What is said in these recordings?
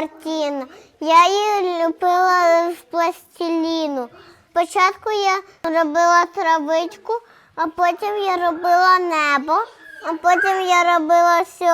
картину. Я її ліпила з пластиліну. Спочатку я робила травичку, а потім я робила небо, а потім я робила всі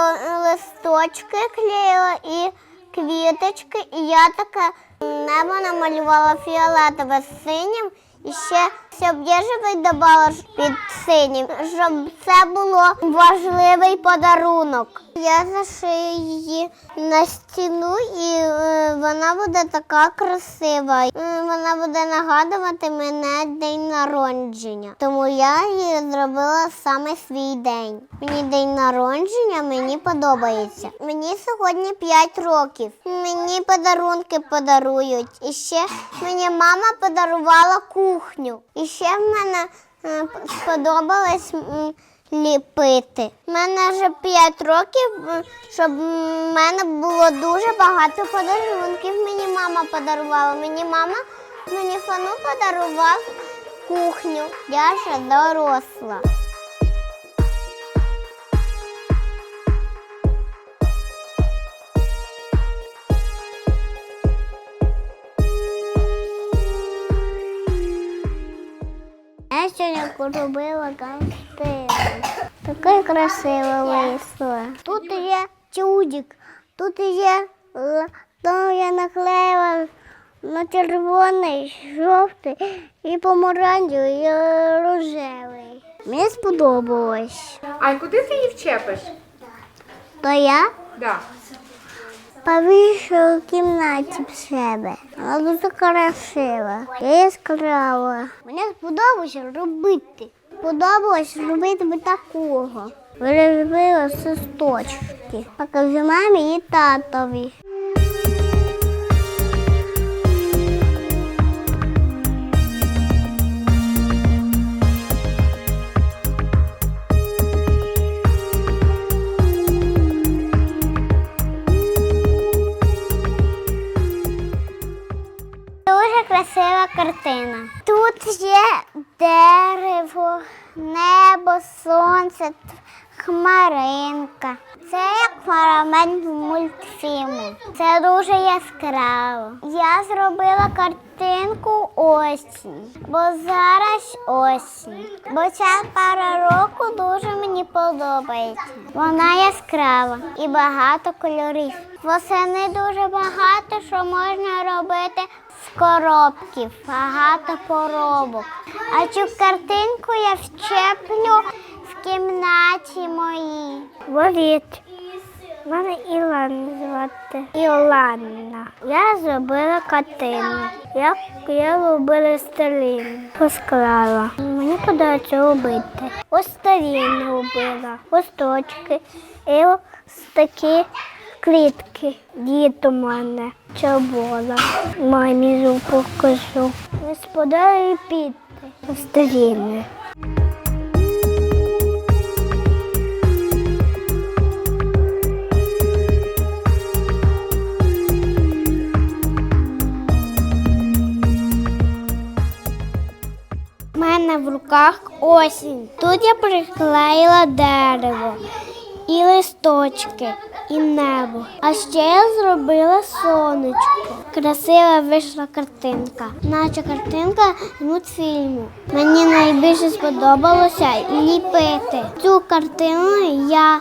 листочки, клеїла і квіточки, і я таке небо намалювала фіолетове з синім. І ще сяб'єжевий додала ж під синім, щоб це було важливий подарунок. Я зашию її на стіну, і е, вона буде така красива. Вона буде нагадувати мене день народження. Тому я її зробила саме свій день. Мені день народження мені подобається. Мені сьогодні 5 років. Мені подарунки подарують. І ще мені мама подарувала кухню. І ще в мене е, сподобалось м, ліпити. У мене вже 5 років, щоб в мене було дуже багато подарунків. Мені мама подарувала. Мені мама мені фану подарував кухню. Я ще доросла. Я сьогодні робила картину. Таке красиве вийшло. Тут є чудик, тут є е, то я наклеїла на червоний, жовтий і помаранчевий, і рожевий. Мені сподобалось. А куди ти її вчепиш? То я Да. Повішу в кімнаті в себе. Вона дуже красива. Я. Мені сподобалося робити. Подобалось робити би такого. Виробила сесточки. Покажу мамі і татові. Дуже красива картина. Тут є дерево, небо, сонце, хмаринка. Це як фрагмент мультфільму. Це дуже яскраво. Я зробила картинку осінь, бо зараз осінь. Бо ця пара року дуже мені подобається. Вона яскрава і багато кольорів. Восени дуже багато що можна робити коробків, багато поробок. А цю картинку я вчеплю в кімнаті моїй. Привіт. Мене Ілана звати. Ілана. Я зробила картину. Як я робила старину. Посклала. Мені подобається робити. Ось старину робила. Ось точки. І ось такі клітки. Дід у мене червона. Мамі зуб покажу. Господарі підти. Старіни. У мене в руках осінь. Тут я приклеїла дерево, і листочки, і небо. А ще я зробила сонечко. Красива вийшла картинка, наче картинка з мультфільму. Мені найбільше сподобалося ліпити. Цю картину я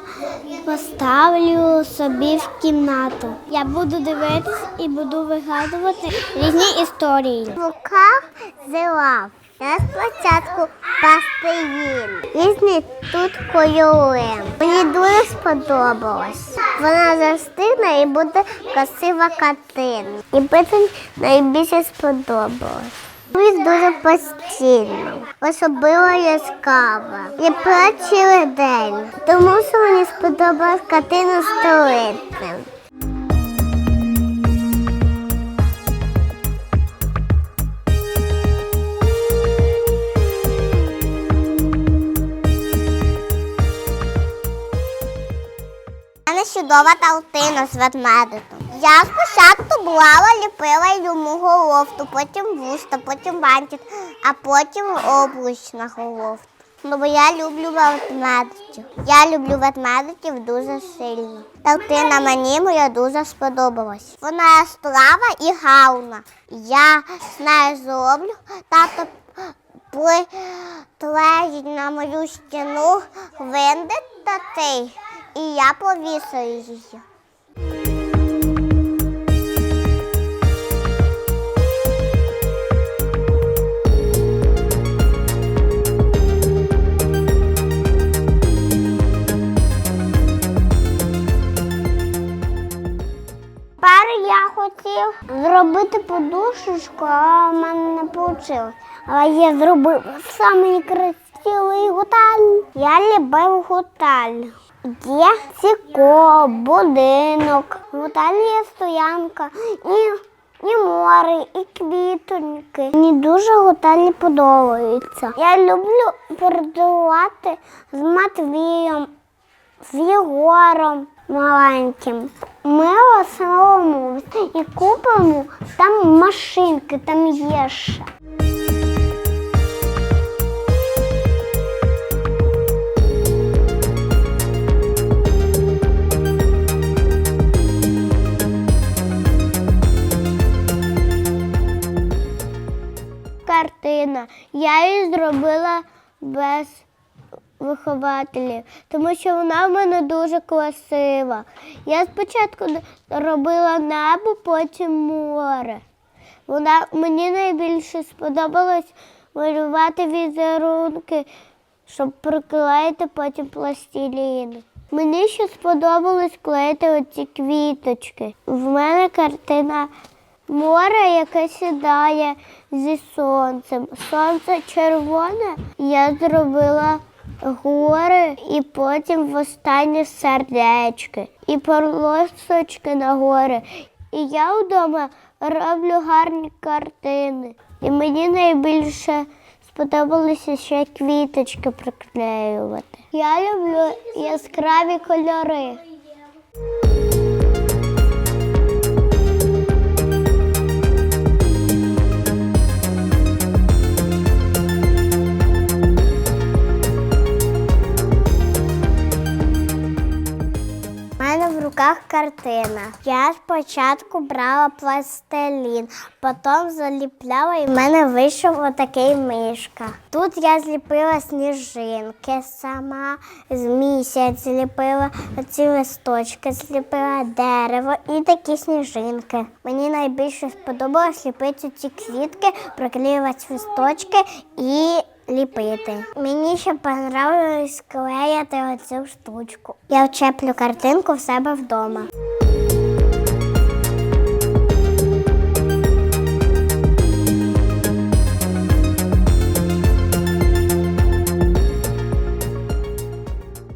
поставлю собі в кімнату. Я буду дивитись і буду вигадувати різні історії. В руках зелав. Я спочатку пастилін. Різні тут кольори. Мені дуже сподобалось. Вона застигне і буде красива картина. І потім найбільше сподобалось. Він дуже постійно, особливо яскрава. Я цілий день, тому що мені сподобалась картина столиця. Чудова таутина з ведмедиком. Я спочатку була ліпила йому головку, потім вуста, потім бантик, а потім обруч на головку. Ну, бо я люблю ведмедиків. Я люблю ведмедиків дуже сильно. Картина мені моя дуже сподобалась. Вона яскрава і гарна. Я з нею зроблю. Тато приклеїть на мою стіну гвинтик такий, і я повісила її. Я хотів зробити подушечку, а в мене не вийшло. Але я зробив самий красивий готель. Я любив готель. Є ціко, будинок, в є стоянка і, і море, і квітоньки. Мені дуже готелі подобаються. Я люблю передувати з Матвієм, з Єгором маленьким. Ми основому і купимо там машинки, там є ще. Я її зробила без вихователів, тому що вона в мене дуже красива. Я спочатку робила небо, потім море. Вона мені найбільше сподобалось малювати візерунки, щоб приклеїти потім пластилін. Мені ще сподобалось клеїти оці квіточки. В мене картина море, яке сідає зі сонцем. Сонце червоне, я зробила гори і потім в останнє сердечки і полосочки на гори. І я вдома роблю гарні картини. І мені найбільше сподобалося ще квіточки приклеювати. Я люблю яскраві кольори. Картина. Я спочатку брала пластилін, потім заліпляла і в мене вийшов отакий мишка. Тут я зліпила сніжинки сама, з місяць зліпила ці листочки, зліпила дерево і такі сніжинки. Мені найбільше сподобалось ліпити ці квітки, приклеювати листочки і ліпити. Мені ще понравилось клеїти оцю штучку. Я вчеплю картинку в себе вдома.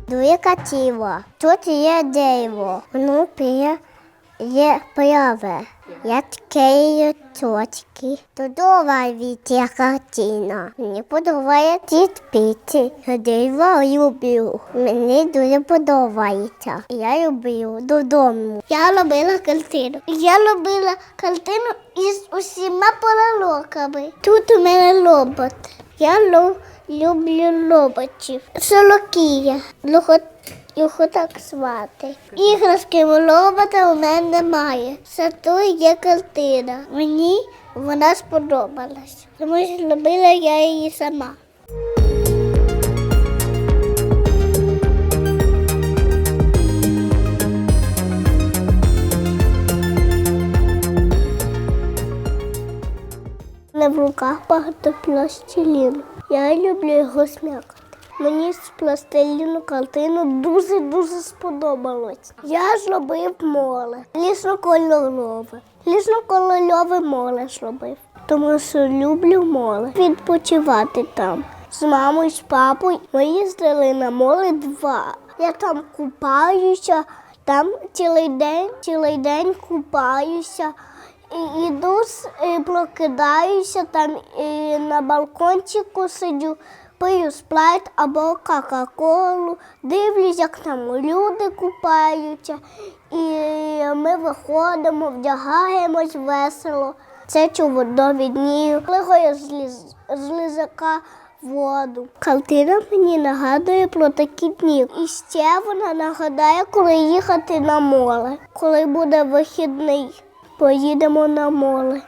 Дві тіло. Тут є дерево, воно п'є є праве. Я ткею точки. Чудова вітя картина. Мені подобається піти. Дерево люблю. Мені дуже подобається. Я люблю додому. Я робила картину. Я робила картину із усіма пололоками. Тут у мене робот. Я люблю роботів. Солокія. Його, його так звати. Іграшки робота у мене немає. Зато є картина. Мені вона сподобалась. Тому що робила я її сама. в руках багато пластиліну. Я люблю його смякати. Мені з пластиліну картину дуже-дуже сподобалось. Я зробив моле, лісно-кольорове. Лісно-кольорове моле зробив. Тому що люблю моле. Відпочивати там. З мамою, з папою ми їздили на моле два. Я там купаюся, там цілий день, цілий день купаюся. І Іду, і прокидаюся там і на балкончику сидю, пию спрайт або Кока-Колу, дивлюсь, як там люди купаються, і ми виходимо, вдягаємось весело. Це чудові дні. Коли я з, ліз, лізака воду. Картина мені нагадує про такі дні. І ще вона нагадає, коли їхати на море. Коли буде вихідний, поїдемо на море.